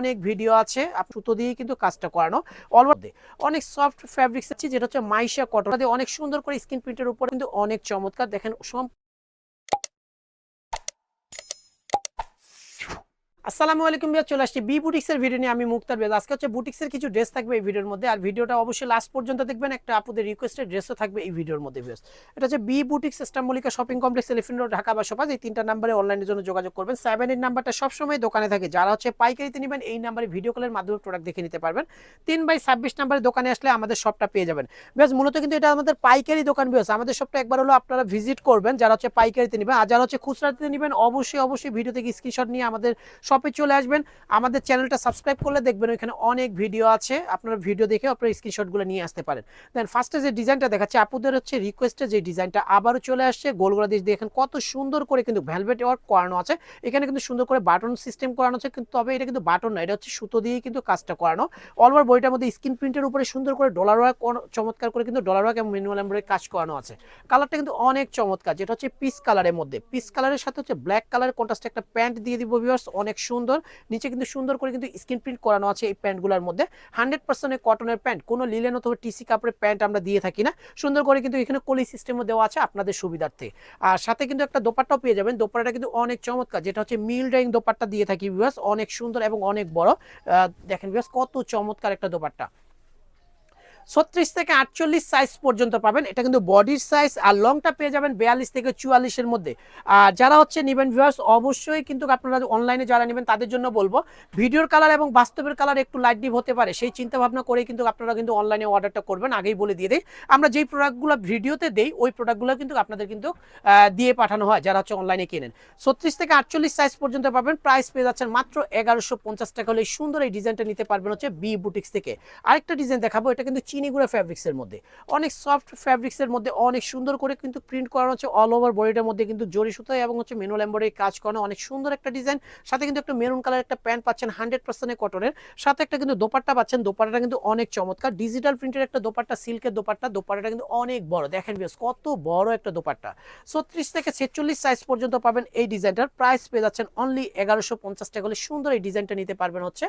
অনেক ভিডিও আছে সুতো দিয়ে কিন্তু কাজটা করানো। অলওভার অনেক সফট ফ্যাব্রিক্স আছে, যেটা হচ্ছে মাইশা কটন অনেক সুন্দর করে স্ক্রিন প্রিন্টের উপর কিন্তু অনেক চমৎকার। দেখেন আসসালামু আলাইকুম ভাইয়া, চলে আসছি বি বুটিক্সের ভিডিও নিয়ে। আমি মুক্তার বেদ। আজকে হচ্ছে বুটিক্সের কিছু ড্রেস থাকবে এই ভিডিওর মধ্যে। আর ভিডিওটা অবশ্যই লাস্ট পর্যন্ত দেখবেন। একটা আপুদের রিকোয়েস্টেড ড্রেসও থাকবে এই ভিডিওর মধ্যে ভিউস এটা হচ্ছে B boutiques system Mallika shopping complex elephant road Dhaka বা সপাজ। এই তিনটা নাম্বারে অনলাইনের জন্য যোগাযোগ করবেন। সেভেন এইট নাম্বারটা সবসময় দোকানে থাকে। যারা হচ্ছে পাইকারিতে নেবেন, এই নাম্বারে ভিডিও কলের মাধ্যমে প্রোডাক্ট দেখে নিতে পারবেন। তিন বাই ছাব্বিশ নাম্বারে দোকানে আসলে আমাদের শপটা পেয়ে যাবেন। বেশ মূলত কিন্তু এটা আমাদের পাইকারি দোকান বেশ আমাদের শপটা একবার হলো আপনারা ভিজিট করবেন। যারা হচ্ছে পাইকারিতে নেবেন, আর যারা হচ্ছে খুচরাতে নেবেন, অবশ্যই অবশ্যই ভিডিও থেকে স্ক্রিনশট নিয়ে আমাদের শপে চলে আসবেন। আমাদের চ্যানেলটা সাবস্ক্রাইব করলে দেখবেন ওইখানে অনেক ভিডিও আছে। আপনারা ভিডিও দেখে আপনারা স্ক্রিনশটগুলো নিয়ে আসতে পারেন। দেন ফার্স্টে যে ডিজাইনটা দেখাচ্ছে, আপুদের হচ্ছে রিকোয়েস্টে যে ডিজাইনটা আবারও চলে আসছে। গোলগোলা দিয়ে দেখেন কত সুন্দর করে কিন্তু ভ্যালভেট ওয়ার্ক করানো আছে। এখানে কিন্তু সুন্দর করে বাটন সিস্টেম করানো আছে, কিন্তু তবে এটা কিন্তু বাটন না, এটা হচ্ছে সুতো দিয়ে কিন্তু কাজটা করানো। অলওভার বইটার মধ্যে স্ক্রিন প্রিন্টের উপরে সুন্দর করে ডলার ওয়ার্ক চমৎকার করে কিন্তু ডলার ওয়ার্ক এবং ম্যানুয়াল এমব্রয়ডারি কাজ করানো আছে। কালারটা কিন্তু অনেক চমৎকার, যেটা হচ্ছে পিস কালারের মধ্যে। পিস কালারের সাথে হচ্ছে ব্ল্যাক কালারের কন্ট্রাস্টে একটা প্যান্ট দিয়ে দিব ভিউয়ার্স অনেক সুন্দর। নিচে কিন্তু সুন্দর করে কিন্তু স্ক্রিন প্রিন্ট করানো আছে এই প্যান্টগুলোর মধ্যে। হান্ড্রেড পার্সেন্টের কটনের প্যান্ট, কোনো লিলেন অথবা টিসি কাপড়ের প্যান্ট আমরা দিয়ে থাকি না। সুন্দর করে কিন্তু এখানে কলি সিস্টেমও দেওয়া আছে আপনাদের সুবিধার্থে। আর সাথে কিন্তু একটা দোপাট্টাও পেয়ে যাবেন। দোপাট্টাটা কিন্তু অনেক চমৎকার, যেটা হচ্ছে মিল ড্রাইং দোপাট্টা দিয়ে থাকি ভিউয়ার্স অনেক সুন্দর এবং অনেক বড়। দেখেন বিভাস কত চমৎকার একটা দোপাট্টা। ছত্রিশ থেকে আটচল্লিশ সাইজ পর্যন্ত পাবেন। এটা কিন্তু বডির সাইজ আর লংটা পেয়ে যাবেন বিয়াল্লিশ থেকে চুয়াল্লিশের মধ্যে। আর যারা হচ্ছে নেবেন ভিউয়ার্স অবশ্যই কিন্তু আপনারা অনলাইনে যারা নেবেন, তাদের জন্য বলব ভিডিওর কালার এবং বাস্তবের কালার একটু লাইট ডিপ হতে পারে। সেই চিন্তা ভাবনা করেই কিন্তু আপনারা কিন্তু অনলাইনে অর্ডারটা করবেন। আগেই বলে দিয়ে দেয় আমরা যেই প্রোডাক্টগুলো ভিডিওতে দেই, ওই প্রোডাক্টগুলো কিন্তু আপনাদের কিন্তু দিয়ে পাঠানো হয় যারা হচ্ছে অনলাইনে কেনেন। ছত্রিশ থেকে আটচল্লিশ সাইজ পর্যন্ত পাবেন। প্রাইস পেয়ে যাচ্ছেন মাত্র এগারোশো পঞ্চাশ টাকা হলে সুন্দর এই ডিজাইনটা নিতে পারবেন হচ্ছে বি বুটিক্স থেকে। আরেকটা ডিজাইন দেখাবো, এটা কিন্তু চিনিগুড়া ফ্যাব্রিক্সের মধ্যে। অনেক সফট ফ্যাব্রিক্সের মধ্যে অনেক সুন্দর করে কিন্তু প্রিন্ট করানো হচ্ছে অল ওভার বডিটার মধ্যে কিন্তু জরি সুতো এবং হচ্ছে মেনুয়াল এম্বয়ডারি কাজ করানো অনেক সুন্দর একটা ডিজাইন সাথে কিন্তু একটা মেরুন কালার একটা প্যান্ট পাচ্ছেন হান্ড্রেড পার্সেন্টের কটনের সাথে একটা কিন্তু দোপাট্টা পাচ্ছেন, দোপাট্টাটা কিন্তু অনেক চমৎকার। ডিজিটাল প্রিন্টের একটা দোপাট্টা সিল্কের দোপাট্টা, দোপাট্টাটা কিন্তু অনেক বড়। দেখেন বেশ কত বড় একটা দোপাট্টা। ছত্রিশ থেকে ছেচল্লিশ সাইজ পর্যন্ত পাবেন এই ডিজাইনটার প্রাইস পেয়ে যাচ্ছেন অনলি এগারোশো পঞ্চাশ টাকা। হলে সুন্দর এই ডিজাইনটা নিতে পারবেন হচ্ছে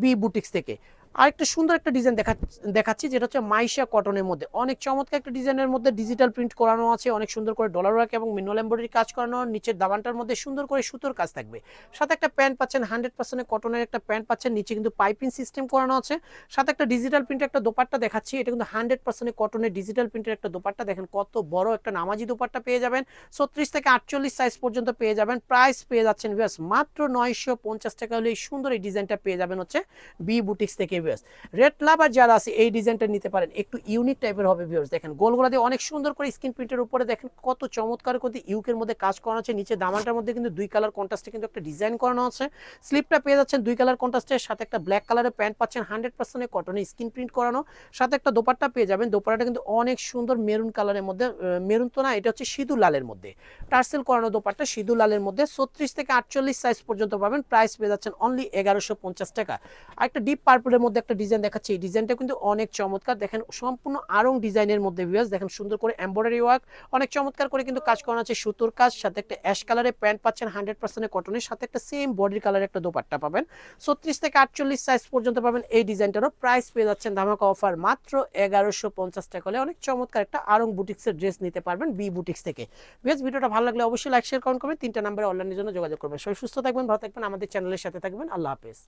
বি বুটিক্স থেকে। আরেকটা সুন্দর একটা ডিজাইন দেখা দেখাচ্ছি, যেটা হচ্ছে মাইশা কটনের মধ্যে। অনেক চমৎকার একটা ডিজাইনের মধ্যে ডিজিটাল প্রিন্ট করানো আছে, অনেক সুন্দর করে ডলার ওয়ার্ক এবং মিনুয়াল এম্বয়ডারি কাজ করানো, নিচের দাবানটার মধ্যে সুন্দর করে সুতোর কাজ থাকবে। সাথে একটা প্যান্ট পাচ্ছেন হান্ড্রেড পার্সেন্ট কটনের একটা প্যান্ট পাচ্ছেন, নিচে কিন্তু পাইপিং সিস্টেম করানো আছে। সাথে একটা ডিজিটাল প্রিন্টের একটা দোপাট্টা দেখাচ্ছি, এটা কিন্তু হান্ড্রেড পার্সেন্ট কটনের ডিজিটাল প্রিন্টের একটা দোপাট্টা। দেখেন কত বড় একটা নামাজি দোপাট্টা পেয়ে যাবেন। ছত্রিশ থেকে আটচল্লিশ সাইজ পর্যন্ত পেয়ে যাবেন। প্রাইস পেয়ে যাচ্ছেন মাত্র নয়শো পঞ্চাশ টাকা হলে এই সুন্দর এই ডিজাইনটা পেয়ে যাবেন হচ্ছে বি বুটিক্স থেকে ভিয়াস রেড লাভার যারা আছে, এই ডিজাইনটা নিতে পারেন। একটু ইউনিক টাইপের হবে ভিউয়ার্স দেখেন, গোলগোলা দিয়ে অনেক সুন্দর করে স্ক্রিন প্রিন্টের উপরে দেখেন, কত চমৎকার করে ইউকের মধ্যে কাজ করানো আছে। নিচে দামানটার মধ্যে কিন্তু দুই কালার কন্ট্রাস্টে কিন্তু একটা ডিজাইন করানো আছে। স্লিপটা পেয়ে যাচ্ছেন দুই কালার কন্ট্রাস্টের সাথে একটা ব্ল্যাক কালারের প্যান্ট পাচ্ছেন হান্ড্রেড পার্সেন্টের কটনে স্ক্রিন প্রিন্ট করানো। সাথে একটা দোপাট্টা পেয়ে যাবেন, দোপাট্টাটা কিন্তু অনেক সুন্দর মেরুন কালারের মধ্যে মেরুন তো না, এটা হচ্ছে সিঁদুর লালের মধ্যে। টার্সেল করানো দোপাট্টা সিঁদুর লালের মধ্যে, ছত্রিশ থেকে আটচল্লিশ সাইজ পর্যন্ত পাবেন। প্রাইস পেয়ে যাচ্ছেন অনলি এগারোশো টাকা। আর একটা ডিপ পার্পলের মধ্যে একটা ডিজাইন দেখাচ্ছে। এই ডিজাইনটা কিন্তু অনেক চমৎকার। দেখেন, সম্পূর্ণ আরং ডিজাইনের মধ্যে ভিউয়ার্স দেখেন, সুন্দর করে এমব্রয়ডারি ওয়ার্ক অনেক চমৎকার করে কিন্তু কাজ করানো আছে। সুতোর কাজ, সাথে একটা অ্যাশ কালারের প্যান্ট পাচ্ছেন হান্ড্রেড পার্সেন্টের কটনের সাথে একটা সেম বডির কালারের একটা দোপাট্টা পাবেন। ছত্রিশ থেকে আটচল্লিশ সাইজ পর্যন্ত পাবেন। এই ডিজাইনটারও প্রাইস পেয়ে যাচ্ছেন ধামাকা অফার মাত্র এগারোশো পঞ্চাশ টাকা হলে অনেক চমৎকার একটা আরং বুটিক্সের ড্রেস নিতে পারবেন বি বুটিক্স থেকে। বেশ ভিডিওটা ভালো লাগলে অবশ্যই লাইক শেয়ার কমেন্ট করবেন। তিনটা নাম্বারে অনলাইনের জন্য যোগাযোগ করবেন। সবাই সুস্থ থাকবেন, ভালো থাকবেন, আমাদের চ্যানেলের সাথে থাকবেন। আল্লাহ হাফেজ।